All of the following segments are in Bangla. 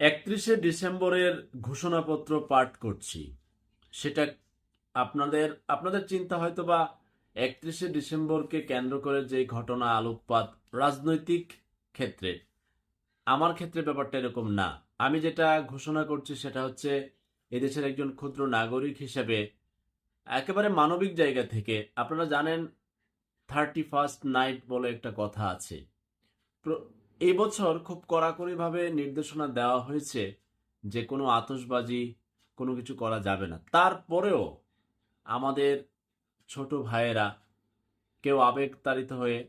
একত্রিশে ডিসেম্বরের ঘোষণাপত্র পাঠ করছি। সেটা আপনাদের আপনাদের চিন্তা হয়তো বা একত্রিশে ডিসেম্বরকে কেন্দ্র করে যে ঘটনা আলোকপাত রাজনৈতিক ক্ষেত্রে, আমার ক্ষেত্রে ব্যাপারটা এরকম না। আমি যেটা ঘোষণা করছি সেটা হচ্ছে এদেশের একজন ক্ষুদ্র নাগরিক হিসেবে একেবারে মানবিক জায়গা থেকে, আপনারা জানেন থার্টি ফার্স্ট নাইট বলে একটা কথা আছে। প্র- এই বছর খুব কড়াকড়িভাবে নির্দেশনা দেওয়া হয়েছে যে কোনো আতসবাজি কোনো কিছু করা যাবে না। তারপরেও আমাদের ছোট ভাইয়েরা কেউ আবেগতাড়িত হয়ে,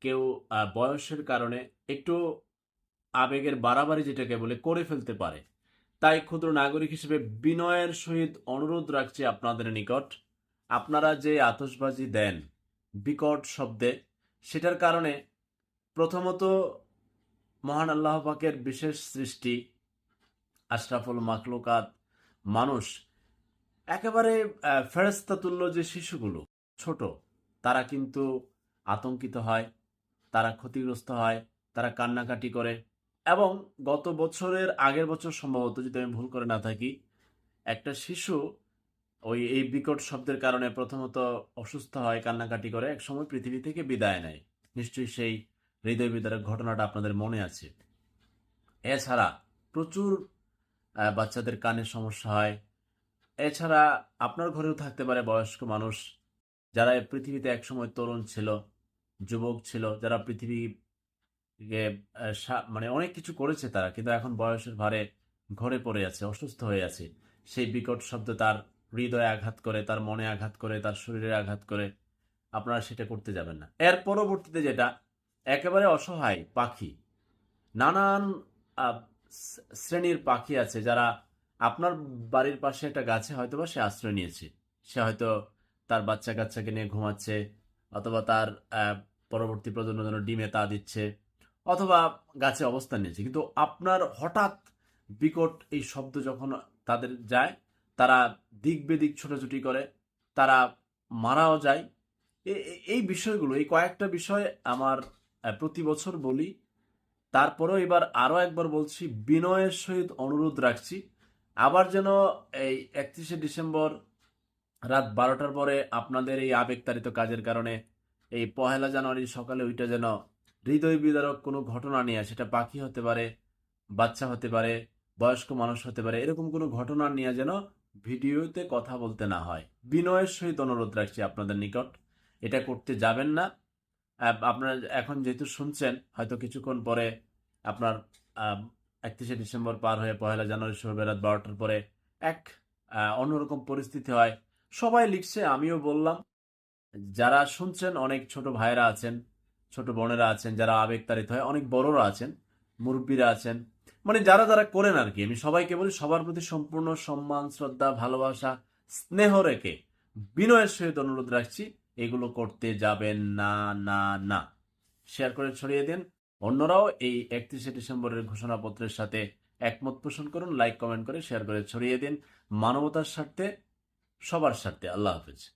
কেউ বয়সের কারণে একটু আবেগের বাড়াবাড়ি যেটাকে বলে, করে ফেলতে পারে। তাই ক্ষুদ্র নাগরিক হিসেবে বিনয়ের সহিত অনুরোধ রাখছি আপনাদের নিকট। আপনারা যে আতসবাজি দেন বিকট শব্দে, সেটার কারণে প্রথমত মহান আল্লাহ পাকের বিশেষ সৃষ্টি, আশরাফুল মাকলুকাত মানুষ, একেবারে ফেরেস্তাতুল্য যে শিশুগুলো, ছোট, তারা কিন্তু আতঙ্কিত হয়, তারা ক্ষতিগ্রস্ত হয়, তারা কান্নাকাটি করে এবং গত বছরের আগের বছর সম্ভবত যদি আমি ভুল করে না থাকি, একটা শিশু ওই, এই বিকট শব্দের কারণে প্রথমত অসুস্থ হয়, কান্নাকাটি করে এক সময় পৃথিবী থেকে বিদায় নেয়। নিশ্চয়ই সেই হৃদয় বিদারক ঘটনাটা আপনাদের মনে আছে। এছাড়া প্রচুর বাচ্চাদের কানের সমস্যা হয়। এছাড়া আপনার ঘরেও থাকতে পারে বয়স্ক মানুষ যারা পৃথিবীতে একসময় তরুণ ছিল, যুবক ছিল, যারা সা- মানে অনেক কিছু করেছে তারা, কিন্তু এখন বয়সের ভারে ঘরে পড়ে আছে, অসুস্থ হয়ে আছে। সেই বিকট শব্দ তার হৃদয়ে আঘাত করে, তার মনে আঘাত করে, তার শরীরে আঘাত করে, আপনারা সেটা করতে যাবেন না। এর পরবর্তীতে যেটা একেবারে অসহায় পাখি। নানান শ্রেণির পাখি আছে যারা আপনার বাড়ির পাশে একটা গাছে হয়তো বা সে আশ্রয় নিয়েছে। সে হয়তো তার বাচ্চা কাচ্চাকে নিয়ে ঘুমাচ্ছে অথবা তার পরবর্তী প্রজন্ম জন্য ডিমে তা দিচ্ছে অথবা গাছে অবস্থান নিয়েছে। কিন্তু আপনার হঠাৎ বিকট এই শব্দ যখন তাদের যায়, তারা দিক বেদিক ছোটাছুটি করে, তারা মারাও যায়। এই বিষয়গুলো, এই কয়েকটা বিষয় আমার প্রতি বছর বলি। তারপরেও এবার আরও একবার বলছি, বিনয়ের সহিত অনুরোধ রাখছি। আবার যেন এই একত্রিশে ডিসেম্বর রাত বারোটার পরে আপনাদের এই আবেগতাড়িত কাজের কারণে এই পহেলা জানুয়ারি সকালে ওইটা যেন হৃদয় বিদারক কোনো ঘটনা নিয়ে, সেটা পাখি হতে পারে, বাচ্চা হতে পারে, বয়স্ক মানুষ হতে পারে, এরকম কোনো ঘটনা নিয়ে যেন ভিডিওতে কথা বলতে না হয়। বিনয়ের সহিত অনুরোধ রাখছি আপনাদের নিকট। এটা করতে যাবেন না। আপনারা এখন যেহেতু শুনছেন, হয়তো কিছুক্ষণ পরে আপনার একত্রিশে ডিসেম্বর পার হয়ে পহেলা জানুয়ারি হবে রাত বারোটার পরে এক অন্যরকম পরিস্থিতি হয়। সবাই লিখছে, আমিও বললাম। যারা শুনছেন, অনেক ছোট ভাইয়েরা আছেন, ছোট বোনেরা আছেন, যারা আবেগ আবেগতাড়িত হয়, অনেক বড়রা আছেন, মুরব্বীরা আছেন। মানে যারা যারা করেন আর কি, আমি সবাইকে বলি, সবার প্রতি সম্পূর্ণ সম্মান, শ্রদ্ধা, ভালোবাসা, স্নেহ রেখে বিনয়ের সহিত অনুরোধ রাখছি। এগুলো করতে যাবেন না না না। শেয়ার করে ছড়িয়ে দিন। অন্যরাও এই একত্রিশে ডিসেম্বরের ঘোষণাপত্রের সাথে একমত পোষণ করুন লাইক কমেন্ট করে শেয়ার করে ছড়িয়ে দিন। মানবতার স্বার্থে, সবার স্বার্থে। আল্লাহ হাফেজ।